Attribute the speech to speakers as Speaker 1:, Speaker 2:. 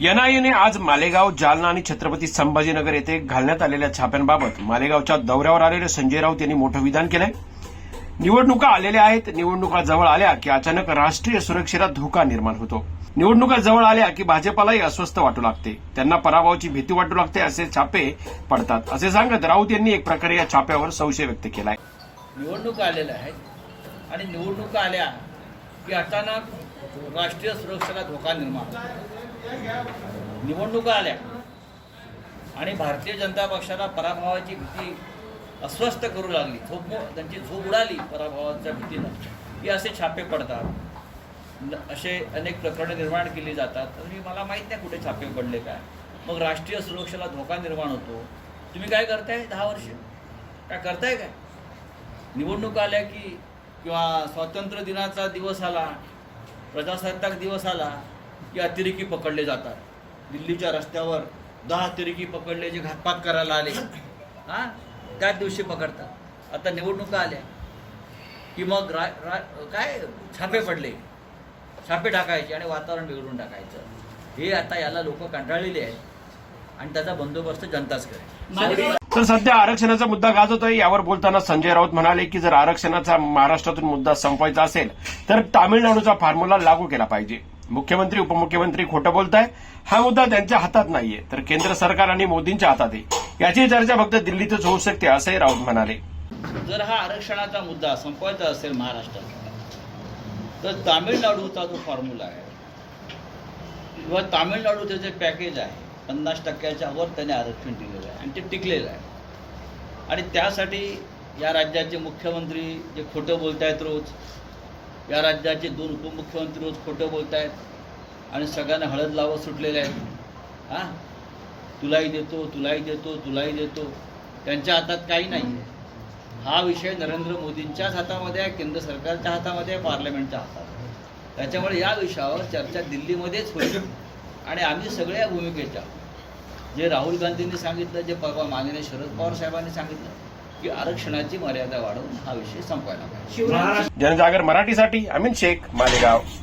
Speaker 1: एनआयएने आज मालेगाव जालना आणि छत्रपती संभाजीनगर येथे घालण्यात आलेल्या छाप्यांबाबत मालेगावच्या दौऱ्यावर आलेले संजय राऊत यांनी मोठं विधान केलंय. निवडणुका आलेल्या आहेत. निवडणुका जवळ आल्या की अचानक राष्ट्रीय सुरक्षेला धोका निर्माण होतो. निवडणुका जवळ आल्या की भाजपालाही अस्वस्थ वाटू लागते. त्यांना पराभवाची भीती वाटू लागते असे छापे पडतात. असे सांगत राऊत यांनी एक प्रकारे या छाप्यावर संशय व्यक्त केलाय.
Speaker 2: निवडणुका आलेल्या आहेत. आणि निवडणुका आल्या की अचानक राष्ट्रीय सुरक्षेला धोका निर्माण निवडणुका आल्या. आणि भारतीय जनता पक्षाला पराभवाची भीती अस्वस्थ करू लागली. झोप त्यांची झोप उडाली पराभवाच्या भीतीनं. की असे छापे पडतात. असे अनेक प्रकरणं निर्माण केली जातात. आणि मला माहीत नाही कुठे छापे पडले काय. मग राष्ट्रीय सुरक्षेला धोका निर्माण होतो. तुम्ही काय करताय दहा वर्ष? काय करताय काय? निवडणुका आल्या की किंवा स्वातंत्र्य दिनाचा दिवस आला प्रजासत्ताक दिवस आला की अतिरेकी पकडले जातात. दिल्लीच्या रस्त्यावर दहा अतिरेकी पकडले जे घातपात करायला आले. हां? त्याच दिवशी पकडतात. आता निवडणुका आल्या. की मग रा, रा काय? छापे पडले. छापे टाकायचे आणि वातावरण बिघडून टाकायचं. हे आता याला लोक कंटाळलेले आहेत. आणि त्याचा बंदोबस्त जनताच करेल.
Speaker 1: तर सध्या आरक्षणाचा मुद्दा गाजवतोय यावर बोलताना संजय राऊत म्हणाले की जर आरक्षणाचा महाराष्ट्रातून मुद्दा संपवायचा असेल तर तामिळनाडूचा फॉर्म्युला लागू केला पाहिजे. मुख्यमंत्री उपमुख्यमंत्री खोटं बोलताय हा मुद्दा त्यांच्या हातात नाहीये. तर केंद्र सरकार आणि मोदींच्या हातात आहे याची चर्चा फक्त दिल्लीतच होऊ शकते असंही राऊत म्हणाले.
Speaker 2: जर हा आरक्षणाचा मुद्दा संपवायचा असेल महाराष्ट्रात तर तामिळनाडूचा जो फॉर्म्युला आहे किंवा तामिळनाडूचं जे पॅकेज आहे पन्नास टक्क्याच्या वर त्याने आरक्षण दिलेलं आहे आणि ते टिकलेलं आहे. आणि त्यासाठी या राज्याचे मुख्यमंत्री जे खोटं बोलत आहेत रोज या राज्याचे दोन उपमुख्यमंत्री रोज खोटं बोलत आहेत आणि सगळ्यांना हळद लावत सुटलेले आहेत. हां? तुलाही देतो तुलाही देतो तुलाही देतो. त्यांच्या हातात काही नाही. आहे हा विषय नरेंद्र मोदींच्याच हातामध्ये आहे केंद्र सरकारच्या हातामध्ये आहे पार्लमेंटच्या हातात त्याच्यामुळे या विषयावर चर्चा दिल्लीमध्येच होईल. आणि आम्ही सगळ्या भूमिकेच्या जे राहुल गांधींनी सांगितलं जे परवा माननीय शरद पवार साहेबांनी सांगितलं की आरक्षणाची मर्यादा वाढवून हा विषय संपवायला पाहिजे.
Speaker 1: जनजागर मराठीसाठी अमित शेख मालेगाव.